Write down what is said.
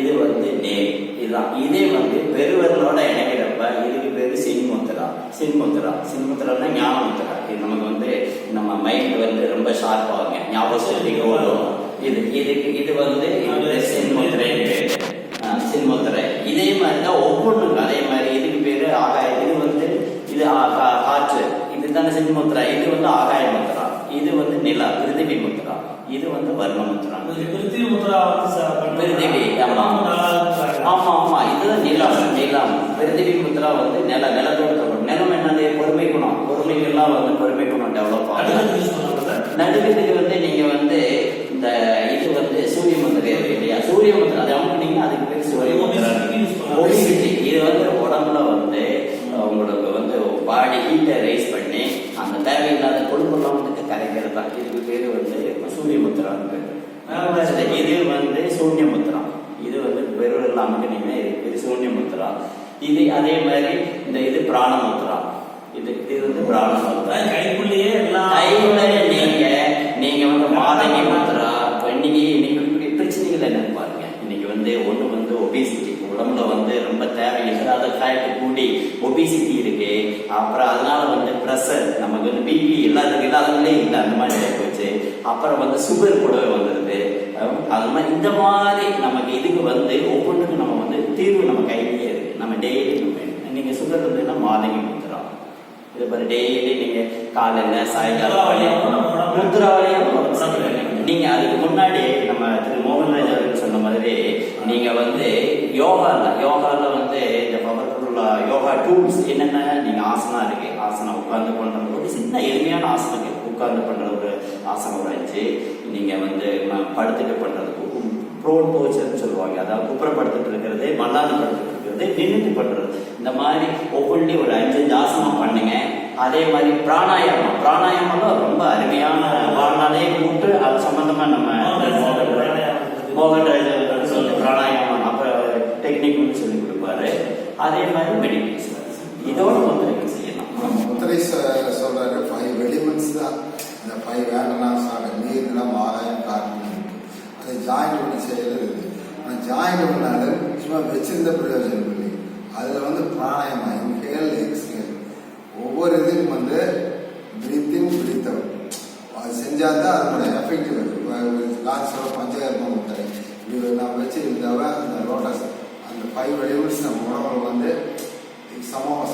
இது வந்து நேர் இதுதான். இதே வந்து பெருவர்களோட இணைக்கிறப்ப இதுக்கு பேரு சின்முத்திரா. சின்முத்திரா. சின்முத்திரான்னா ஞான இது நமக்கு வந்து நம்ம மைண்ட் வந்து ரொம்ப ஷார்ப்பாகுங்க ஞாபகம் சக்திக்கு வரும். இது இதுக்கு இது வந்து சின்முத்திரை ஆஹ் சின்முத்திரை. இதே மாதிரி தான் ஒவ்வொன்றும் அதே மாதிரி இதுக்கு பேரு ஆகாய. இது வந்து இது ஆ- கா- காற்று. இதுதானே சின்முத்திரா. இது வந்து ஆகாய முத்திரா இது வந்து நிலா. பிருத்திவி முத்திரா இது வந்து வர்ண முத்ரா ச- பண்றது. பிருத்திவி, ஆமா. ஆமா ஆமா இதுதான் நிலம் நிலம் பிருத்திவி முத்திரா வந்து நில நிலத்தோட தொடர்பு நிலம் என்னது பொறுமை குணம் பொறுமைக்கெல்லாம் வந்து பொறுமை குணம் டெவலப் ஆகும்? நடுக்கத்துக்கு வந்து நீங்க வந்து இந்த இது வந்து சூரிய முத்திரை இருக்கு இல்லையா சூரிய முத்திரை அதை அமுக்குனீங்க அதுக்கு பேர் சூரிய முத்திரை. Obesity. இது வந்து உடம்புல வந்து உங்களுக்கு வந்து பாடி ஹீட்டை ரைஸ் பண்ணி அந்த தேவையில்லாத கொழுப்பெல்லாம் வந்து கரைக்கிறது? தான் இதுக்கு பேர் வந்து சூரிய வேற இது வந்து சூன்ய முத்திரா இது வந்து பெருவெல்லாம் அமுக்குனீங்க இதுக்கு பேர் சூன்ய முத்திரா இது அதே மாதிரி இந்த இது பிராண முத்திரா இது இது வந்து பிராண முத்திரா கைக்குள்ளேயே எல்லாம் இன்னைக்கு வந்து ஒண்ணு வந்து ஒபிசிட்டி உடம்புல வந்து ரொம்ப தேவையில்லாத ஃபேட் கூடி ஒபிசிட்டி இருக்கு. அப்புறம் அதனால வந்து ப்ரெஷர் நமக்கு வந்து பிபி எல்லாத்துக்கும் இல்லாதவங்களே இல்லை. அந்த மாதிரி போச்சு. அப்புறம் வந்து சுகர் கூட வந்துடுது அஹ் அது மாதிரி இந்த மாதிரி நமக்கு இதுக்கு வந்து ஒவ்வொன்றுக்கும் நம்ம வந்து தீர்வு நம்ம கையிலேயே இருக்கு. நம்ம டெய்லி நம்ம நீங்க சுகர் இருந்ததுன்னா மாதங்கி முத்திரா இது பாரு டெய்லி நீங்க காலையில சாயங்காலம் முத்திராவளியும் நீங்க அதுக்கு முன்னாடி நம்ம திரு மோகன்ராஜ் அவர்கள் சொன்ன மாதிரி நீங்க வந்து யோகால யோகால வந்து இந்த பவர்ஃபுல்லா யோகா டூல்ஸ் என்னென்ன? நீங்க ஆசனா இருக்கு ஆசனம் உட்கார்ந்து பண்றது ஒரு சின்ன எளிமையான ஆசனங்கள் உட்கார்ந்து பண்ற ஒரு ஆசனம் ஒரு அஞ்சு. நீங்க வந்து ம- படுத்துட்டு பண்றதுக்கு ப்ரோன் போச்சர்னு சொல்லுவாங்க. அதாவது குப்புறப்படுத்திட்டு இருக்கிறது மல்லாந்து படுத்துட்டு இருக்கிறது நின்றுட்டு பண்றது. இந்த மாதிரி ஒவ்வொன்றையும் ஒரு அஞ்சு அஞ்சு ஆசனம் பண்ணுங்க. அதே மாதிரி பிராணாயாமம். பிராணாயாமம் ரொம்ப அருமையான வாழ்நாளே கூட்டு அது சம்பந்தமா நம்ம மோகன்ராஜ் அவர்கள் சொல்லி பிராணாயாமம் அப்புறம் அப்படின்னு சொல்லி கொடுப்பாரு. அதே மாதிரி மெடிடேஷன் இதோட வந்து செய்யலாம் முத்திரை சொல்றாரு. ஃபைவ் எலிமெண்ட்ஸ் தான். இந்த ஃபைவ் வேண்டனா சாக நீர் நிலம் ஆதாயம் காரணம் அது அதை ஜாயிண்ட் பண்ணி செய்யறது ஆனால் ஜாயிண்ட் பண்ணாலும் சும்மா வச்சிருந்த பிரயோஜனம் இல்லை. அதில் வந்து பிராணாயமா இன்ஹேல் எக்ஸ்ஹேல் ஒவ்வொரு இதுக்கும் வந்து பிரீத்திங் பிரீத்தம் அது செஞ்சால் தான் அதனுடைய எஃபெக்ட் இருக்கு லாஸ்ட் சொல்ல பஞ்சகர்ம முத்திரை இது நான் வச்சு இந்த அந்த லோட்டஸ் இந்த ஃபைவ் எலிமெண்ட்ஸ் நம்ம உடம்புல வந்து சமமாக